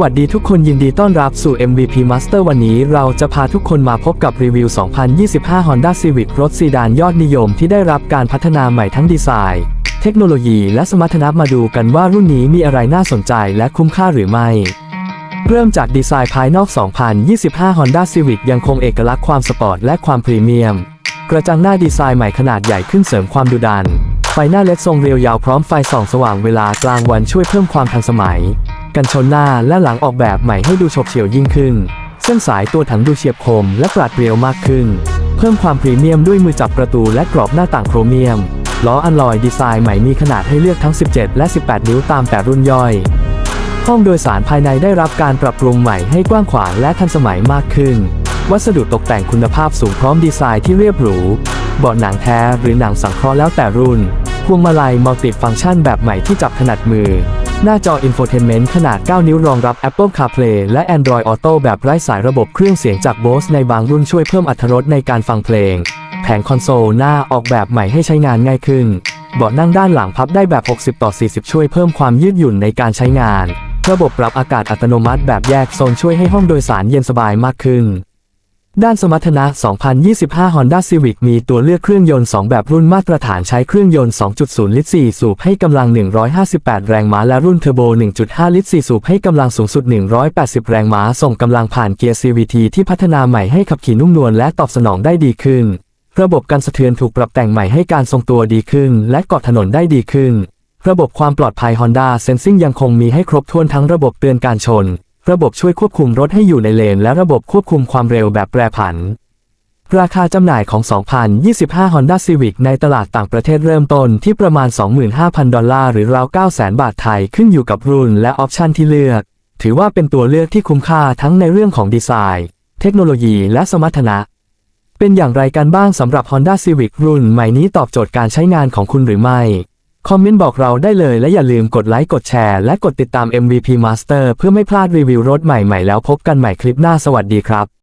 วัสดีทุกคนยินดีต้อนรับสู่ MVP Master วันนี้เราจะพาทุกคนมาพบกับรีวิว 2025 Honda Civic รถซีดานยอดนิยมที่ได้รับการพัฒนาใหม่ทั้งดีไซน์ เทคโนโลยีและสมรรถนะมาดูกันว่ารุ่นนี้มีอะไรน่าสนใจและคุ้มค่าหรือไม่ เริ่มจากดีไซน์ภายนอก 2025 Honda Civic ยังคงเอกลักษณ์ความสปอร์ตและความพรีเมียม กระจังหน้าดีไซน์ใหม่ขนาดใหญ่ขึ้นเสริมความดุดัน ไฟหน้าเล็ดทรงเรียวยาวพร้อมไฟส่องสว่างเวลากลางวันช่วยเพิ่มความทันสมัย กันชนหน้าและหลังออกแบบใหม่ให้ดูฉบเฉี่ยวยิ่งขึ้น เส้นสายตัวถังดูเฉียบคมและปราดเปรียวมากขึ้น เพิ่มความพรีเมียมด้วยมือจับประตูและกรอบหน้าต่างโครเมียม ล้ออัลลอยดีไซน์ใหม่มีขนาดให้เลือกทั้ง 17 และ 18 นิ้วตามแต่รุ่นย่อย ห้องโดยสารภายในได้รับการปรับปรุงใหม่ให้กว้างขวางและทันสมัยมากขึ้น วัสดุตกแต่งคุณภาพสูงพร้อมดีไซน์ที่เรียบหรูเบาะหนังแท้หรือหนังสังเคราะห์แล้วแต่รุ่นพวงมาลัยมัลติฟังก์ชันแบบใหม่ที่จับถนัดมือ หน้าจออินโฟเทนเมนต์ขนาด 9 นิ้วรองรับ Apple CarPlay และ Android Auto แบบไร้สายระบบเครื่องเสียงจาก Bose ในบางรุ่นช่วยเพิ่มอรรถรสในการฟังเพลง แผงคอนโซลหน้าออกแบบใหม่ให้ใช้งานง่ายขึ้น เบาะนั่งด้านหลังพับได้แบบ 60 ต่อ 40 ช่วยเพิ่มความยืดหยุ่นในการใช้งาน ระบบปรับอากาศอัตโนมัติแบบแยกโซนช่วยให้ห้องโดยสารเย็นสบายมากขึ้น ด้านสมรรถนะ 2025 Honda Civic มีตัวเลือกเครื่องยนต์ 2 แบบรุ่นมาตรฐานใช้เครื่องยนต์ 2.0 ลิตร 4 สูบให้กำลัง 158 แรงม้า และรุ่นเทอร์โบ 1.5 ลิตร 4 สูบให้กำลังสูงสุด 180 แรงม้า ส่งกำลังผ่านเกียร์ CVT ที่พัฒนาใหม่ให้ขับขี่นุ่มนวลและตอบสนองได้ดีขึ้น ระบบการสะเทือนถูกปรับแต่งใหม่ให้การทรงตัวดีขึ้น และเกาะถนนได้ดีขึ้น ระบบความปลอดภัย Honda Sensing ยังคงมีให้ครบถ้วนทั้งระบบเตือนการชน ระบบช่วยควบคุมรถให้อยู่ในเลน และระบบควบคุมความเร็วแบบแปรผัน ราคาจำหน่ายของ 2025 Honda Civic ในตลาดต่างประเทศเริ่มต้นที่ประมาณ 25,000 ดอลลาร์หรือราว 900,000 บาทไทยขึ้นอยู่กับรุ่นและออปชันที่เลือก ถือว่าเป็นตัวเลือกที่คุ้มค่าทั้งในเรื่องของดีไซน์ เทคโนโลยีและสมรรถนะเป็นอย่างไรกันบ้างสำหรับ Honda Civic รุ่นใหม่นี้ตอบโจทย์การใช้งานของคุณหรือไม่ คอมเมนต์บอกเราได้เลยและอย่าลืมกดไลค์กดแชร์และกดติดตาม MVP Master เพื่อไม่พลาดรีวิวรถใหม่ๆแล้วพบกันใหม่คลิปหน้าสวัสดีครับ